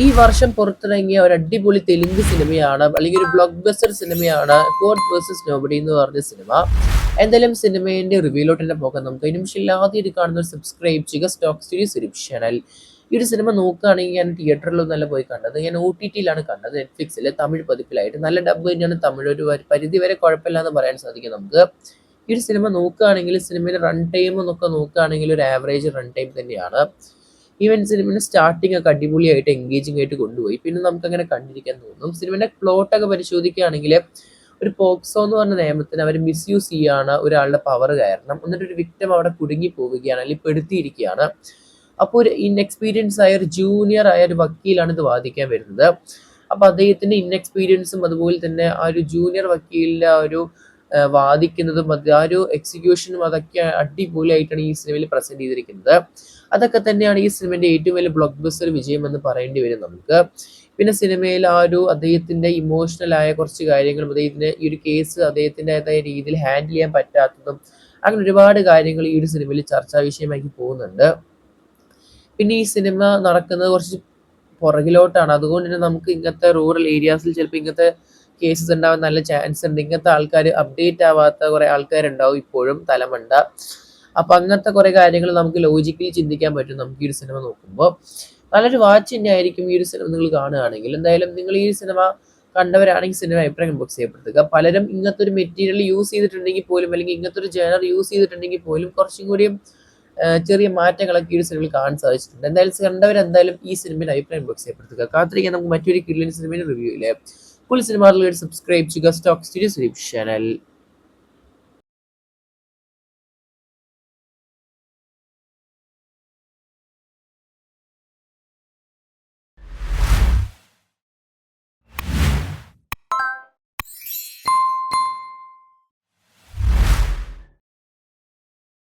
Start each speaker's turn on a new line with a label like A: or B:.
A: ഈ വർഷം പുറത്തിറങ്ങിയ ഒരു അടിപൊളി തെലുങ്ക് സിനിമയാണ് അല്ലെങ്കിൽ ഒരു ബ്ലോക്ക് ബസ്റ്റർ സിനിമയാണ് കോഡ് വേഴ്സസ് നോബഡി എന്ന് പറഞ്ഞ സിനിമ. എന്തായാലും സിനിമേന്റെ റിവ്യൂലോട്ട് തന്നെ പോകാം. നമുക്ക് അതിന് ഇല്ലാതെ ഇത് കാണുന്ന സബ്സ്ക്രൈബ് ചെയ്യുക സ്റ്റോക്ക് സീരീസ് സിരിപ് ചാനൽ ഈ ഒരു സിനിമ നോക്കുകയാണെങ്കിൽ ഞാൻ തിയേറ്ററിലൊന്നല്ല പോയി കണ്ടത്. ഞാൻ ഒ ടി ടിയിലാണ് കണ്ടത് നെറ്റ്ഫ്ലിക്സിൽ തമിഴ് പതിപ്പിലായിട്ട്. നല്ല ഡബ് തന്നെയാണ് തമിഴ്. ഒരു പരിധി വരെ കുഴപ്പമില്ല എന്ന് പറയാൻ സാധിക്കും നമുക്ക്. ഈ ഒരു സിനിമ നോക്കുകയാണെങ്കിൽ സിനിമയുടെ റൺ ടൈം എന്നൊക്കെ നോക്കുകയാണെങ്കിൽ ഒരു ആവറേജ് റൺ ടൈം തന്നെയാണ്. ഈവൻ സിനിമയുടെ സ്റ്റാർട്ടിംഗ് ഒക്കെ അടിപൊളിയായിട്ട് എൻഗേജിംഗ് ആയിട്ട് കൊണ്ടുപോയി. പിന്നെ നമുക്ക് അങ്ങനെ കണ്ടിരിക്കാൻ തോന്നും. സിനിമയുടെ പ്ലോട്ട് ഒക്കെ പരിശോധിക്കുകയാണെങ്കിൽ ഒരു പോക്സോ എന്ന് പറഞ്ഞ നിയമത്തിന് അവർ മിസ്യൂസ് ചെയ്യുകയാണ് ഒരാളുടെ പവർ കാരണം. എന്നിട്ട് ഒരു വിക്ടം അവിടെ കുടുങ്ങി പോവുകയാണ് അല്ലെങ്കിൽ പെടുത്തിയിരിക്കുകയാണ്. അപ്പോൾ ഒരു ഇൻഎക്സ്പീരിയൻസ് ആയ ഒരു ജൂനിയർ ആയ ഒരു വക്കീലാണ് ഇത് വാദിക്കാൻ വരുന്നത്. അപ്പോൾ അദ്ദേഹത്തിന്റെ ഇൻഎക്സ്പീരിയൻസും അതുപോലെ തന്നെ ആ ഒരു ജൂനിയർ വക്കീലിന്റെ ആ ഒരു വാദിക്കുന്നതും ആ ഒരു എക്സിക്യൂഷനും അതൊക്കെ അടിപൊളിയായിട്ടാണ് ഈ സിനിമയിൽ പ്രസന്റ് ചെയ്തിരിക്കുന്നത്. അതൊക്കെ തന്നെയാണ് ഈ സിനിമയുടെ ഏറ്റവും വലിയ ബ്ലോക്ക് ബസ്റ്റർ വിജയം എന്ന് പറയേണ്ടി വരും നമുക്ക്. പിന്നെ സിനിമയിൽ ആ ഒരു അദ്ദേഹത്തിന്റെ ഇമോഷണൽ ആയ കുറച്ച് കാര്യങ്ങളും അദ്ദേഹത്തിന്റെ ഈ ഒരു കേസ് അദ്ദേഹത്തിന്റെതായ രീതിയിൽ ഹാൻഡിൽ ചെയ്യാൻ പറ്റാത്തതും അങ്ങനെ ഒരുപാട് കാര്യങ്ങൾ ഈ ഒരു സിനിമയിൽ ചർച്ചാ വിഷയമാക്കി പോകുന്നുണ്ട്. പിന്നെ ഈ സിനിമ നടക്കുന്നത് കുറച്ച് പുറകിലോട്ടാണ്. അതുകൊണ്ട് തന്നെ നമുക്ക് ഇങ്ങനത്തെ റൂറൽ ഏരിയാസിൽ ചിലപ്പോൾ ഇങ്ങനത്തെ കേസസ് ഉണ്ടാവാൻ നല്ല ചാൻസ് ഉണ്ട്. ഇങ്ങനത്തെ ആൾക്കാർ അപ്ഡേറ്റ് ആവാത്ത കുറെ ആൾക്കാരുണ്ടാവും ഇപ്പോഴും തലമണ്ട. അപ്പൊ അങ്ങനത്തെ കുറെ കാര്യങ്ങൾ നമുക്ക് ലോജിക്കലി ചിന്തിക്കാൻ പറ്റും നമുക്ക് ഈ ഒരു സിനിമ നോക്കുമ്പോൾ നല്ലൊരു വാച്ച് തന്നെ ആയിരിക്കും ഈ ഒരു സിനിമ നിങ്ങൾ കാണുകയാണെങ്കിൽ. എന്തായാലും നിങ്ങൾ ഈ സിനിമ കണ്ടവരാണെങ്കിൽ സിനിമ അഭിപ്രായം ബോക്സ് ചെയ്യപ്പെടുത്തുക. പലരും ഇങ്ങനത്തെ ഒരു മെറ്റീരിയൽ യൂസ് ചെയ്തിട്ടുണ്ടെങ്കിൽ പോലും അല്ലെങ്കിൽ ഇങ്ങനത്തെ ഒരു ജേണർ യൂസ് ചെയ്തിട്ടുണ്ടെങ്കിൽ പോലും കുറച്ചും കൂടിയും ചെറിയ മാറ്റങ്ങളൊക്കെ ഈ ഒരു സിനിമയിൽ കാണാൻ സാധിച്ചിട്ടുണ്ട്. എന്തായാലും കണ്ടവരെന്തായാലും ഈ സിനിമയിൽ അഭിപ്രായം ബോക്സ് ചെയ്യപ്പെടുത്തുക. കാത്തിരിക്കാൻ നമുക്ക് മറ്റൊരു കില്ലിൻ സിനിമയുടെ റിവ്യൂ ഇല്ലേ ഫുൾ സിനിമ സബ്സ്ക്രൈബ് ചെയ്യുക സ്റ്റോക്ക് സ്റ്റുഡിയോ ചാനൽ